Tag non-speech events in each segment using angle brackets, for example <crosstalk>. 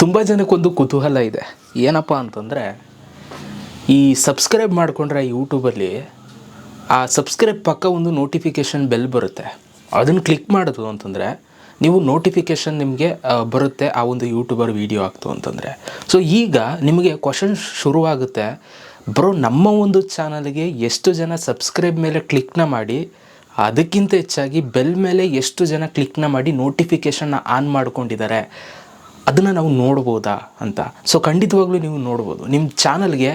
ತುಂಬ ಜನಕ್ಕೊಂದು ಕುತೂಹಲ ಇದೆ. ಏನಪ್ಪ ಅಂತಂದರೆ, ಈ ಸಬ್ಸ್ಕ್ರೈಬ್ ಮಾಡಿಕೊಂಡ್ರೆ ಯೂಟ್ಯೂಬಲ್ಲಿ ಆ ಸಬ್ಸ್ಕ್ರೈಬ್ ಪಕ್ಕ ಒಂದು ನೋಟಿಫಿಕೇಷನ್ ಬೆಲ್ ಬರುತ್ತೆ. ಅದನ್ನು ಕ್ಲಿಕ್ ಮಾಡೋದು ಅಂತಂದರೆ, ನೀವು ನೋಟಿಫಿಕೇಷನ್ ನಿಮಗೆ ಬರುತ್ತೆ ಆ ಒಂದು ಯೂಟ್ಯೂಬರ್ ವೀಡಿಯೋ ಆಗ್ತು ಅಂತಂದರೆ. ಸೊ ಈಗ ನಿಮಗೆ ಕ್ವಶನ್ ಶುರುವಾಗುತ್ತೆ, ಬರೋ, ನಮ್ಮ ಒಂದು ಚಾನಲ್ಗೆ ಎಷ್ಟು ಜನ ಸಬ್ಸ್ಕ್ರೈಬ್ ಮೇಲೆ ಕ್ಲಿಕ್ನ ಮಾಡಿ, ಅದಕ್ಕಿಂತ ಹೆಚ್ಚಾಗಿ ಬೆಲ್ ಮೇಲೆ ಎಷ್ಟು ಜನ ಕ್ಲಿಕ್ನ ಮಾಡಿ ನೋಟಿಫಿಕೇಷನ್ನ ಆನ್ ಮಾಡ್ಕೊಂಡಿದ್ದಾರೆ? ಅದನ್ನು ನಾವು ನೋಡ್ಬೋದಾ ಅಂತ. ಸೊ ಖಂಡಿತವಾಗ್ಲೂ ನೀವು ನೋಡ್ಬೋದು. ನಿಮ್ಮ ಚಾನಲ್ಗೆ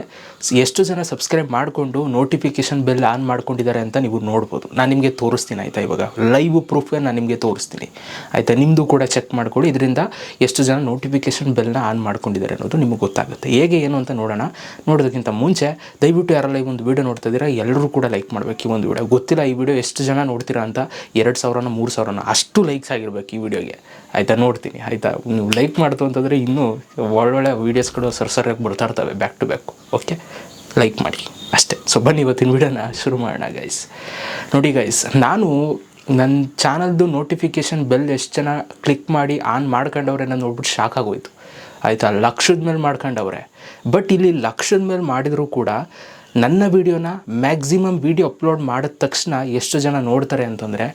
ಎಷ್ಟು ಜನ ಸಬ್ಸ್ಕ್ರೈಬ್ ಮಾಡಿಕೊಂಡು ನೋಟಿಫಿಕೇಷನ್ ಬೆಲ್ ಆನ್ ಮಾಡ್ಕೊಂಡಿದ್ದಾರೆ ಅಂತ ನೀವು ನೋಡ್ಬೋದು. ನಾನು ನಿಮಗೆ ತೋರಿಸ್ತೀನಿ, ಆಯಿತಾ ಇವಾಗ? ಲೈವ್ ಪ್ರೂಫ್ಗೆ ನಾನು ನಿಮಗೆ ತೋರಿಸ್ತೀನಿ. ಆಯಿತಾ? ನಿಮ್ಮದು ಕೂಡ ಚೆಕ್ ಮಾಡ್ಕೊಳ್ಳಿ. ಇದರಿಂದ ಎಷ್ಟು ಜನ ನೋಟಿಫಿಕೇಷನ್ ಬೆಲ್ನ ಆನ್ ಮಾಡ್ಕೊಂಡಿದ್ದಾರೆ ಅನ್ನೋದು ನಿಮಗೆ ಗೊತ್ತಾಗುತ್ತೆ. ಹೇಗೆ, ಏನು ಅಂತ ನೋಡೋಣ. ನೋಡೋದಕ್ಕಿಂತ ಮುಂಚೆ ದಯವಿಟ್ಟು ಯಾರಲ್ಲ ಈ ಒಂದು ವೀಡಿಯೋ ನೋಡ್ತಾ ಇದ್ದೀರಾ ಎಲ್ಲರೂ ಕೂಡ ಲೈಕ್ ಮಾಡಬೇಕು ಈ ಒಂದು ವೀಡಿಯೋ ಗೊತ್ತಿಲ್ಲ ಈ ವಿಡಿಯೋ ಎಷ್ಟು ಜನ ನೋಡ್ತೀರಾ ಅಂತ ಎರಡು ಸಾವಿರನ, ಮೂರು ಸಾವಿರನ, ಅಷ್ಟು ಲೈಕ್ಸ್ ಆಗಿರ್ಬೇಕು ಈ ವಿಡಿಯೋಗೆ ಆಯಿತಾ? ನೋಡ್ತೀನಿ. ಆಯಿತಾ? ನೀವು ಲೈಕ್ ಮಾಡ್ತು ಅಂತಂದರೆ ಇನ್ನೂ ಒಳ್ಳೊಳ್ಳೆ ವೀಡಿಯೋಸ್ಗಳು ಸರ್ಸರಿಯಾಗಿ ಬರ್ತಾ ಇರ್ತವೆ back to back okay like ಮಾಡಿ. ಅಷ್ಟೇ. ಸೊ ಬನ್ನಿ ಇವತ್ತಿನ ವಿಡಿಯೋನ ಶುರು ಮಾಡೋಣ ಗೈಸ್ ನೋಡಿ ಗೈಸ್ ನಾನು ನನ್ನ ಚಾನಲ್ದು ನೋಟಿಫಿಕೇಷನ್ ಬೆಲ್ ಎಷ್ಟು ಜನ ಕ್ಲಿಕ್ ಮಾಡಿ ಆನ್ ಮಾಡ್ಕೊಂಡವ್ರೆ ನಾನು ನೋಡ್ಬಿಟ್ಟು ಶಾಕ್ ಆಗೋಯ್ತು. ಆಯಿತಾ? ಲಕ್ಷದ ಮೇಲೆ ಮಾಡ್ಕೊಂಡವ್ರೆ. ಬಟ್ ಇಲ್ಲಿ ಲಕ್ಷದ ಮೇಲೆ ಮಾಡಿದರೂ ಕೂಡ ನನ್ನ ವೀಡಿಯೋನ ಮ್ಯಾಕ್ಸಿಮಮ್ ವೀಡಿಯೋ ಅಪ್ಲೋಡ್ ಮಾಡಿದ ತಕ್ಷಣ ಎಷ್ಟು ಜನ ನೋಡ್ತಾರೆ ಅಂತಂದರೆ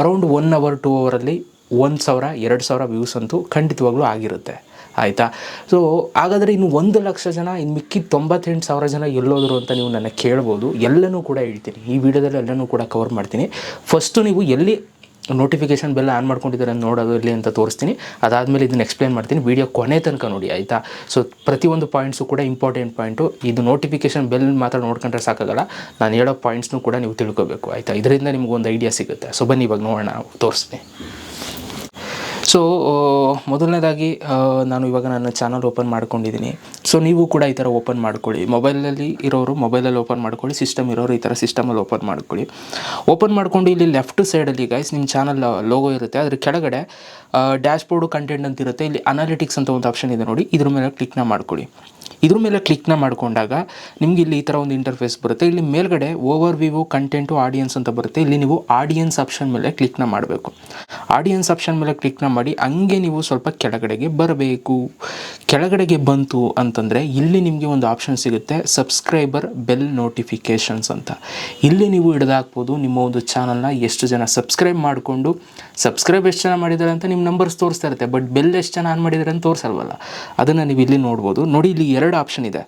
ಅರೌಂಡ್ ಒನ್ ಅವರ್ ಟೂ ಅವರಲ್ಲಿ ಒಂದು ಸಾವಿರ ಎರಡು ಸಾವಿರ ವ್ಯೂಸ್ ಅಂತೂ ಖಂಡಿತವಾಗ್ಲೂ ಆಗಿರುತ್ತೆ. ಆಯಿತಾ? ಸೊ ಹಾಗಾದರೆ ಇನ್ನು ಒಂದು ಲಕ್ಷ ಜನ, ಇನ್ನು ಮಿಕ್ಕಿದ ತೊಂಬತ್ತೆಂಟು ಸಾವಿರ ಜನ ಎಲ್ಲೋದ್ರು ಅಂತ ನೀವು ನನ್ನ ಕೇಳ್ಬೋದು. ಎಲ್ಲನೂ ಕೂಡ ಹೇಳ್ತೀನಿ. ಈ ವಿಡಿಯೋದಲ್ಲಿ ಎಲ್ಲನೂ ಕೂಡ ಕವರ್ ಮಾಡ್ತೀನಿ. ಫಸ್ಟು ನೀವು ಎಲ್ಲಿ ನೋಟಿಫಿಕೇಷನ್ ಬೆಲ್ಲ ಆನ್ ಮಾಡ್ಕೊಂಡಿದ್ದಾರೆ ನೋಡೋದು ಇಲ್ಲಿ ಅಂತ ತೋರಿಸ್ತೀನಿ. ಅದಾದಮೇಲೆ ಇದನ್ನು ಎಕ್ಸ್ಪ್ಲೇನ್ ಮಾಡ್ತೀನಿ. ವಿಡಿಯೋ ಕೊನೆ ತನಕ ನೋಡಿ, ಆಯಿತಾ? ಸೊ ಪ್ರತಿಯೊಂದು ಪಾಯಿಂಟ್ಸು ಕೂಡ ಇಂಪಾರ್ಟೆಂಟ್ ಪಾಯಿಂಟು ಇದು ನೋಟಿಫಿಕೇಷನ್ ಬೆಲ್ ಮಾತ್ರ ನೋಡ್ಕೊಂಡ್ರೆ ಸಾಕಾಗಲ್ಲ. ನಾನು ಹೇಳೋ ಪಾಯಿಂಟ್ಸ್ನು ಕೂಡ ನೀವು ತಿಳ್ಕೊಬೇಕು, ಆಯಿತಾ? ಇದರಿಂದ ನಿಮ್ಗೆ ಒಂದು ಐಡಿಯಾ ಸಿಗುತ್ತೆ. ಸೊ ಬನ್ನಿ ಇವಾಗ ನೋಡೋಣ, ತೋರಿಸ್ತೀನಿ. ಸೊ ಮೊದಲನೇದಾಗಿ ನಾನು ಇವಾಗ ನನ್ನ ಚಾನಲ್ ಓಪನ್ ಮಾಡ್ಕೊಂಡಿದ್ದೀನಿ. ಸೊ ನೀವು ಕೂಡ ಈ ಥರ ಓಪನ್ ಮಾಡ್ಕೊಳ್ಳಿ. ಮೊಬೈಲಲ್ಲಿ ಇರೋರು ಮೊಬೈಲಲ್ಲಿ ಓಪನ್ ಮಾಡ್ಕೊಳ್ಳಿ. ಸಿಸ್ಟಮ್ ಇರೋರು ಈ ಥರ ಸಿಸ್ಟಮಲ್ಲಿ ಓಪನ್ ಮಾಡ್ಕೊಳ್ಳಿ. ಓಪನ್ ಮಾಡ್ಕೊಂಡು ಇಲ್ಲಿ ಲೆಫ್ಟ್ ಸೈಡಲ್ಲಿ ಗೈಸ್ ನಿಮ್ಮ ಚಾನಲ್ ಲೋಗೋ ಇರುತ್ತೆ. ಅದ್ರ ಕೆಳಗಡೆ ಡ್ಯಾಶ್ ಬೋರ್ಡು ಕಂಟೆಂಟ್ ಅಂತ ಇರುತ್ತೆ. ಇಲ್ಲಿ ಅನಾಲಿಟಿಕ್ಸ್ ಅಂತ ಒಂದು ಆಪ್ಷನ್ ಇದೆ ನೋಡಿ. ಇದ್ರ ಮೇಲೆ ಕ್ಲಿಕ್ನ ಮಾಡ್ಕೊಳ್ಳಿ. ಇದ್ರ ಮೇಲೆ ಕ್ಲಿಕ್ನ ಮಾಡಿಕೊಂಡಾಗ ನಿಮ್ಗೆ ಇಲ್ಲಿ ಈ ಥರ ಒಂದು ಇಂಟರ್ಫೇಸ್ ಬರುತ್ತೆ. ಇಲ್ಲಿ ಮೇಲ್ಗಡೆ ಓವರ್ ವಿವೋ ಕಂಟೆಂಟು ಆಡಿಯನ್ಸ್ ಅಂತ ಬರುತ್ತೆ. ಇಲ್ಲಿ ನೀವು ಆಡಿಯನ್ಸ್ ಆಪ್ಷನ್ ಮೇಲೆ ಕ್ಲಿಕ್ನ ಮಾಡಬೇಕು. ಆಡಿಯನ್ಸ್ ಆಪ್ಷನ್ ಮೇಲೆ ಕ್ಲಿಕ್ನ ಮಾಡಿ ಹಂಗೆ ನೀವು ಸ್ವಲ್ಪ ಕೆಳಗಡೆಗೆ ಬರಬೇಕು. ಕೆಳಗಡೆಗೆ ಬಂತು ಅಂತಂದರೆ ಇಲ್ಲಿ ನಿಮಗೆ ಒಂದು ಆಪ್ಷನ್ ಸಿಗುತ್ತೆ ಸಬ್ಸ್ಕ್ರೈಬರ್ ಬೆಲ್ ನೋಟಿಫಿಕೇಷನ್ಸ್ ಅಂತ. ಇಲ್ಲಿ ನೀವು ಹಿಡಿದಾಕ್ಬೋದು ನಿಮ್ಮ ಒಂದು ಚಾನಲ್ನ ಎಷ್ಟು ಜನ ಸಬ್ಸ್ಕ್ರೈಬ್ ಮಾಡಿಕೊಂಡು ಸಬ್ಸ್ಕ್ರೈಬ್ ಎಷ್ಟು ಜನ ಮಾಡಿದ್ದಾರೆ ಅಂತ ನಿಮ್ಮ ನಂಬರ್ಸ್ ತೋರಿಸ್ತಾ ಇರುತ್ತೆ ಬಟ್ ಬೆಲ್ ಎಷ್ಟು ಜನ ಆನ್ ಮಾಡಿದ್ದಾರೆ ಅಂತ ತೋರಿಸಲ್ವಲ್ಲ. ಅದನ್ನು ನೀವು ಇಲ್ಲಿ ನೋಡ್ಬೋದು. ನೋಡಿ, ಇಲ್ಲಿ ಎರಡು ಆಪ್ಷನ್ ಇದೆ.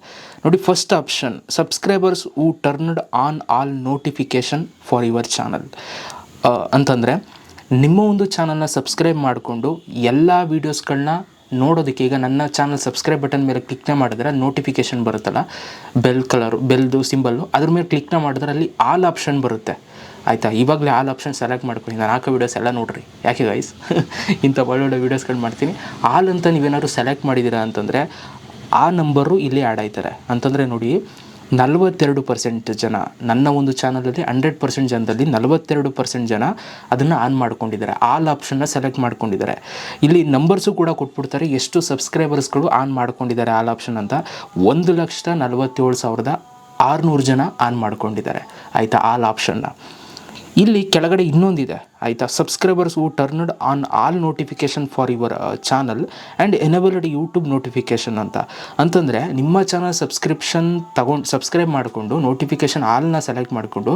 ನೋಡಿ first option subscribers who turned on all notification for your channel ಅಂತಂದರೆ, ನಿಮ್ಮ ಒಂದು ಚಾನಲ್ನ ಸಬ್ಸ್ಕ್ರೈಬ್ ಮಾಡಿಕೊಂಡು ಎಲ್ಲ ವೀಡಿಯೋಸ್ಗಳನ್ನ ನೋಡೋದಕ್ಕೆ ಈಗ ನನ್ನ ಚಾನಲ್ ಸಬ್ಸ್ಕ್ರೈಬ್ ಬಟನ್ ಮೇಲೆ ಕ್ಲಿಕ್ನ ಮಾಡಿದ್ರೆ ನೋಟಿಫಿಕೇಷನ್ ಬರುತ್ತಲ್ಲ? ಬೆಲ್ ಕಲರು ಬೆಲ್ದು ಸಿಂಬಲ್ಲು ಅದ್ರ ಮೇಲೆ ಕ್ಲಿಕ್ನ ಮಾಡಿದ್ರೆ ಅಲ್ಲಿ ಆಲ್ ಆಪ್ಷನ್ ಬರುತ್ತೆ. ಆಯಿತಾ? ಇವಾಗಲೇ ಆಲ್ ಆಪ್ಷನ್ ಸೆಲೆಕ್ಟ್ ಮಾಡ್ಕೊಳ್ಳಿ. ನಾನು ಹಾಕೋ ವೀಡಿಯೋಸ್ ಎಲ್ಲ ನೋಡ್ರಿ. ಯಾಕೆ ಗೈಸ್ <laughs> ಇಂಥ ಒಳ್ಳೊಳ್ಳೆ ವೀಡಿಯೋಸ್ಗಳು ಮಾಡ್ತೀನಿ. ಆಲ್ ಅಂತ ನೀವೇನಾದ್ರು ಸೆಲೆಕ್ಟ್ ಮಾಡಿದ್ದೀರಾ ಅಂತಂದರೆ ಆ ನಂಬರು ಇಲ್ಲಿ ಆ್ಯಡ್ ಆಯ್ತಾರೆ. ಅಂತಂದರೆ ನೋಡಿ, ನಲವತ್ತೆರಡು ಪರ್ಸೆಂಟ್ ಜನ, ನನ್ನ ಒಂದು ಚಾನಲಲ್ಲಿ ಹಂಡ್ರೆಡ್ ಪರ್ಸೆಂಟ್ ಜನದಲ್ಲಿ ನಲವತ್ತೆರಡು ಪರ್ಸೆಂಟ್ ಜನ ಅದನ್ನು ಆನ್ ಮಾಡ್ಕೊಂಡಿದ್ದಾರೆ. ಆಲ್ ಆಪ್ಷನ್ನ ಸೆಲೆಕ್ಟ್ ಮಾಡ್ಕೊಂಡಿದ್ದಾರೆ. ಇಲ್ಲಿ ನಂಬರ್ಸು ಕೂಡ ಕೊಟ್ಬಿಡ್ತಾರೆ. ಎಷ್ಟು ಸಬ್ಸ್ಕ್ರೈಬರ್ಸ್ಗಳು ಆನ್ ಮಾಡ್ಕೊಂಡಿದ್ದಾರೆ ಆಲ್ ಆಪ್ಷನ್ ಅಂತ. ಒಂದು ಲಕ್ಷದ ನಲವತ್ತೇಳು ಸಾವಿರದ ಆರುನೂರು ಜನ ಆನ್ ಮಾಡ್ಕೊಂಡಿದ್ದಾರೆ. ಆಯಿತಾ? ಆಲ್ ಆಪ್ಷನ್ನ ಇಲ್ಲಿ ಕೆಳಗಡೆ ಇನ್ನೊಂದಿದೆ, ಆಯಿತಾ? Subscribers who turned on all notification for your channel and enabled YouTube notification ಅಂತ. ಅಂತಂದರೆ ನಿಮ್ಮ ಚಾನಲ್ ಸಬ್ಸ್ಕ್ರಿಪ್ಷನ್ ತಗೊಂಡು ಸಬ್ಸ್ಕ್ರೈಬ್ ಮಾಡಿಕೊಂಡು ನೋಟಿಫಿಕೇಷನ್ ಆಲ್ನ ಸೆಲೆಕ್ಟ್ ಮಾಡಿಕೊಂಡು,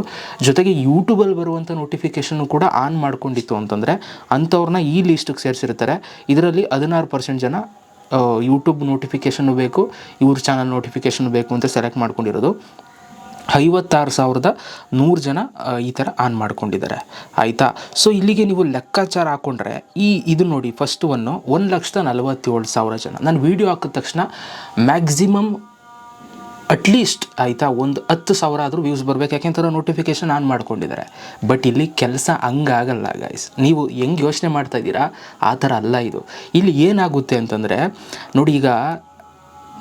ಜೊತೆಗೆ ಯೂಟ್ಯೂಬಲ್ಲಿ ಬರುವಂಥ ನೋಟಿಫಿಕೇಷನ್ನು ಕೂಡ ಆನ್ ಮಾಡ್ಕೊಂಡಿತ್ತು ಅಂತಂದರೆ ಅಂಥವ್ರನ್ನ ಈ ಲಿಸ್ಟಿಗೆ ಸೇರಿಸಿರ್ತಾರೆ. ಇದರಲ್ಲಿ ಹದಿನಾರು ಪರ್ಸೆಂಟ್ ಜನ ಯೂಟ್ಯೂಬ್ ನೋಟಿಫಿಕೇಷನ್ನು ಬೇಕು, ಇವ್ರ ಚಾನಲ್ ನೋಟಿಫಿಕೇಷನ್ ಬೇಕು ಅಂತ ಸೆಲೆಕ್ಟ್ ಮಾಡ್ಕೊಂಡಿರೋದು. ಐವತ್ತಾರು ಸಾವಿರದ ನೂರು ಜನ ಈ ಥರ ಆನ್ ಮಾಡ್ಕೊಂಡಿದ್ದಾರೆ. ಆಯಿತಾ? ಸೊ ಇಲ್ಲಿಗೆ ನೀವು ಲೆಕ್ಕಾಚಾರ ಹಾಕ್ಕೊಂಡ್ರೆ ಈ ಇದು ನೋಡಿ ಫಸ್ಟ್ ಒನ್ನು ಒಂದು ಲಕ್ಷದ ನಲವತ್ತೇಳು ಸಾವಿರ ಜನ. ನಾನು ವೀಡಿಯೋ ಹಾಕಿದ ತಕ್ಷಣ ಮ್ಯಾಕ್ಸಿಮಮ್ ಅಟ್ಲೀಸ್ಟ್ ಆಯಿತಾ, ಒಂದು ಹತ್ತು ಸಾವಿರ ಆದರೂ ವ್ಯೂಸ್ ಬರಬೇಕು. ಯಾಕೆಂತಾರೆ ನೋಟಿಫಿಕೇಷನ್ ಆನ್ ಮಾಡ್ಕೊಂಡಿದ್ದಾರೆ. ಬಟ್ ಇಲ್ಲಿ ಕೆಲಸ ಹಂಗಾಗಲ್ಲ ಗಾಯ್ಸ್ ನೀವು ಹೆಂಗೆ ಯೋಚನೆ ಮಾಡ್ತಾ ಇದ್ದೀರಾ? ಆ ಥರ ಅಲ್ಲ ಇದು. ಇಲ್ಲಿ ಏನಾಗುತ್ತೆ ಅಂತಂದರೆ, ನೋಡಿ ಈಗ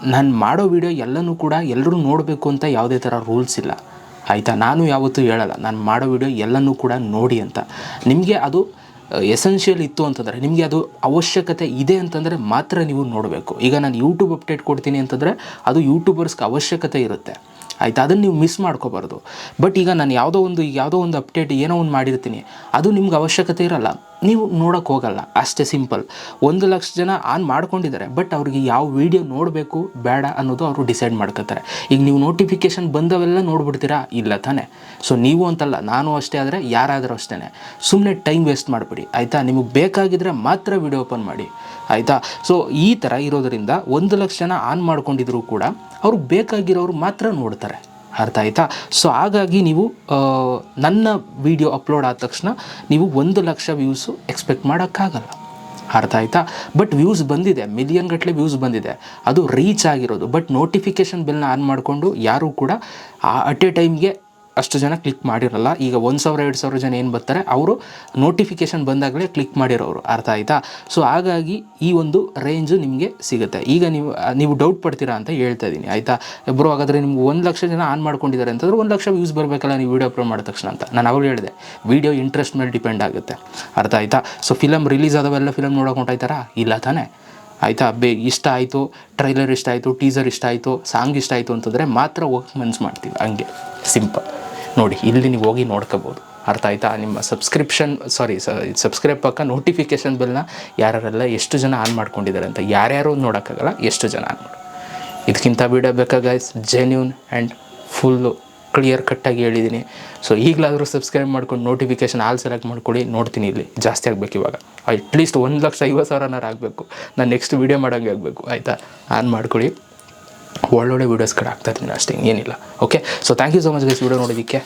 ನಾನು ಮಾಡೋ ವಿಡಿಯೋ ಎಲ್ಲನೂ ಕೂಡ ಎಲ್ಲರೂ ನೋಡಬೇಕು ಅಂತ ಯಾವುದೇ ಥರ ರೂಲ್ಸ್ ಇಲ್ಲ. ಆಯಿತಾ? ನಾನು ಯಾವತ್ತೂ ಹೇಳಲ್ಲ. ನಾನು ಮಾಡೋ ವಿಡಿಯೋ ಎಲ್ಲನೂ ಕೂಡ ನೋಡಿ ಅಂತ. ನಿಮಗೆ ಅದು ಎಸೆನ್ಷಿಯಲ್ ಇತ್ತು ಅಂತಂದರೆ, ನಿಮಗೆ ಅದು ಅವಶ್ಯಕತೆ ಇದೆ ಅಂತಂದರೆ ಮಾತ್ರ ನೀವು ನೋಡಬೇಕು. ಈಗ ನಾನು ಯೂಟ್ಯೂಬ್ ಅಪ್ಡೇಟ್ ಕೊಡ್ತೀನಿ ಅಂತಂದರೆ, ಅದು ಯೂಟ್ಯೂಬರ್ಸ್ಗೆ ಅವಶ್ಯಕತೆ ಇರುತ್ತೆ. ಆಯಿತಾ? ಅದನ್ನು ನೀವು ಮಿಸ್ ಮಾಡ್ಕೋಬಾರ್ದು. ಬಟ್ ಈಗ ನಾನು ಯಾವುದೋ ಒಂದು ಈಗ ಯಾವುದೋ ಒಂದು ಅಪ್ಡೇಟ್ ಏನೋ ಒಂದು ಮಾಡಿರ್ತೀನಿ. ಅದು ನಿಮ್ಗೆ ಅವಶ್ಯಕತೆ ಇರಲ್ಲ. ನೀವು ನೋಡೋಕೆ ಹೋಗಲ್ಲ, ಅಷ್ಟೇ ಸಿಂಪಲ್ ಒಂದು ಲಕ್ಷ ಜನ ಆನ್ ಮಾಡ್ಕೊಂಡಿದ್ದಾರೆ ಬಟ್ ಅವ್ರಿಗೆ ಯಾವ ವಿಡಿಯೋ ನೋಡಬೇಕು ಬೇಡ ಅನ್ನೋದು ಅವರು ಡಿಸೈಡ್ ಮಾಡ್ಕೋತಾರೆ. ಈಗ ನೀವು ನೋಟಿಫಿಕೇಶನ್ ಬಂದವೆಲ್ಲ ನೋಡ್ಬಿಡ್ತೀರಾ? ಇಲ್ಲ ತಾನೇ. ಸೊ ನೀವು ಅಂತಲ್ಲ, ನಾನು ಅಷ್ಟೇ ಆದರೆ ಯಾರಾದರೂ ಅಷ್ಟೇ ಸುಮ್ಮನೆ ಟೈಮ್ ವೇಸ್ಟ್ ಮಾಡಿಬಿಡಿ, ಆಯಿತಾ? ನಿಮಗೆ ಬೇಕಾಗಿದ್ದರೆ ಮಾತ್ರ ವಿಡಿಯೋ ಓಪನ್ ಮಾಡಿ, ಆಯಿತಾ? ಸೊ ಈ ಥರ ಇರೋದರಿಂದ ಒಂದು ಲಕ್ಷ ಜನ ಆನ್ ಮಾಡ್ಕೊಂಡಿದ್ರು ಕೂಡ, ಅವ್ರಿಗೆ ಬೇಕಾಗಿರೋರು ಮಾತ್ರ ನೋಡ್ತಾರೆ. ಅರ್ಥ ಆಯಿತಾ? ಸೊ ಹಾಗಾಗಿ ನೀವು ನನ್ನ ವಿಡಿಯೋ ಅಪ್ಲೋಡ್ ಆದ ತಕ್ಷಣ ನೀವು ಒಂದು ಲಕ್ಷ ವ್ಯೂಸು ಎಕ್ಸ್ಪೆಕ್ಟ್ ಮಾಡೋಕ್ಕಾಗಲ್ಲ. ಅರ್ಥ ಆಯಿತಾ? ಬಟ್ ವ್ಯೂಸ್ ಬಂದಿದೆ ಮಿಲಿಯನ್ ಗಟ್ಟಲೆ ವ್ಯೂಸ್ ಬಂದಿದೆ. ಅದು ರೀಚ್ ಆಗಿರೋದು. ಬಟ್ ನೋಟಿಫಿಕೇಷನ್ ಬಿಲ್ನ ಆನ್ ಮಾಡಿಕೊಂಡು ಯಾರೂ ಕೂಡ ಅಟ್ ಎ ಟೈಮ್ಗೆ ಅಷ್ಟು ಜನ ಕ್ಲಿಕ್ ಮಾಡಿರಲ್ಲ. ಈಗ ಒಂದು ಸಾವಿರ, ಎರಡು ಸಾವಿರ ಜನ ಏನು ಬರ್ತಾರೆ? ಅವರು ನೋಟಿಫಿಕೇಷನ್ ಬಂದಾಗಲೇ ಕ್ಲಿಕ್ ಮಾಡಿರೋರು. ಅರ್ಥ ಆಯಿತಾ? ಸೊ ಹಾಗಾಗಿ ಈ ಒಂದು ರೇಂಜು ನಿಮಗೆ ಸಿಗುತ್ತೆ. ಈಗ ನೀವು ನೀವು ಡೌಟ್ ಪಡ್ತೀರಾ ಅಂತ ಹೇಳ್ತಾ ಇದ್ದೀನಿ ಆಯಿತಾ? ಬ್ರೋ ಹಾಗಾದರೆ ನಿಮ್ಗೆ ಒಂದು ಲಕ್ಷ ಜನ ಆನ್ ಮಾಡ್ಕೊಂಡಿದ್ದಾರೆ ಅಂತಂದ್ರೆ ಒಂದು ಲಕ್ಷ ವ್ಯೂಸ್ ಬರಬೇಕಲ್ಲ ನೀವು ವೀಡಿಯೋ ಅಪ್ಲೋಡ್ ಮಾಡಿದ ತಕ್ಷಣ ಅಂತ. ನಾನು ಅವಾಗ ಹೇಳಿದೆ ವೀಡಿಯೋ ಇಂಟ್ರೆಸ್ಟ್ ಮೇಲೆ ಡಿಪೆಂಡ್ ಆಗುತ್ತೆ. ಅರ್ಥ ಆಯಿತಾ? ಸೊ ಫಿಲಮ್ ರಿಲೀಸ್ ಆದವೆಲ್ಲ ಫಿಲಮ್ ನೋಡೋಕೆ ಹೊಂಟಾಯ್ತಾರಾ? ಇಲ್ಲ ತಾನೇ. ಆಯಿತಾ? ಬೇ, ಇಷ್ಟ ಆಯಿತು ಟ್ರೈಲರ್ ಇಷ್ಟ ಆಯಿತು ಟೀಸರ್ ಇಷ್ಟ ಆಯಿತು ಸಾಂಗ್ ಇಷ್ಟ ಆಯಿತು ಅಂತಂದರೆ ಮಾತ್ರ ಹೋಗಿ ಮನ್ಸು ಮಾಡ್ತೀವಿ. ಹಂಗೆ. ಸಿಂಪಲ್ ನೋಡಿ, ಇಲ್ಲಿ ನೀವು ಹೋಗಿ ನೋಡ್ಕೋಬೋದು. ಅರ್ಥ ಆಯ್ತಾ? ನಿಮ್ಮ ಸಬ್ಸ್ಕ್ರಿಪ್ಷನ್ ಸಾರಿ ಸಬ್ಸ್ಕ್ರೈಬ್ ಪಕ್ಕ ನೋಟಿಫಿಕೇಷನ್ ಬಿಲ್ನ ಯಾರ್ಯಾರೆಲ್ಲ ಎಷ್ಟು ಜನ ಆನ್ ಮಾಡ್ಕೊಂಡಿದ್ದಾರೆ ಅಂತ ಯಾರ್ಯಾರು ನೋಡೋಕ್ಕಾಗಲ್ಲ, ಎಷ್ಟು ಜನ ಆನ್ ಮಾಡಿ. ಇದಕ್ಕಿಂತ guys genuine and full clear ಕಟ್ಟಾಗಿ ಹೇಳಿದ್ದೀನಿ ಸೊ ಈಗಲಾದರೂ ಸಬ್ಸ್ಕ್ರೈಬ್ ಮಾಡ್ಕೊಂಡು ನೋಟಿಫಿಕೇಷನ್ ಆಲ್ ಸೆಲೆಕ್ಟ್ ಮಾಡ್ಕೊಳ್ಳಿ. ನೋಡ್ತೀನಿ ಇಲ್ಲಿ. ಜಾಸ್ತಿ ಆಗಬೇಕು ಇವಾಗ. ಅಟ್ಲೀಸ್ಟ್ ಒಂದು ಲಕ್ಷ ಐವತ್ತು ಸಾವಿರನಾರು ಆಗಬೇಕು. ನಾನು ನೆಕ್ಸ್ಟ್ ವೀಡಿಯೋ ಮಾಡೋಂಗೆ ಆಗಬೇಕು. ಆಯಿತಾ? ಆನ್ ಮಾಡ್ಕೊಳ್ಳಿ. ಒಳ್ಳೊಳ್ಳೆ ವೀಡಿಯೋಸ್ ಕಡೆ ಆಗ್ತಾ ಇದ್ದೀನಿ ಅಷ್ಟೇ, ಏನಿಲ್ಲ. Okay so thank you so much guys video ನೋಡೋದಕ್ಕೆ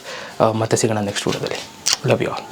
ಮತ್ತೆ ಸಿಗೋಣ ನೆಕ್ಸ್ಟ್ ವೀಡಿಯೋದಲ್ಲಿ ಲವ್ ಯು ಆಲ್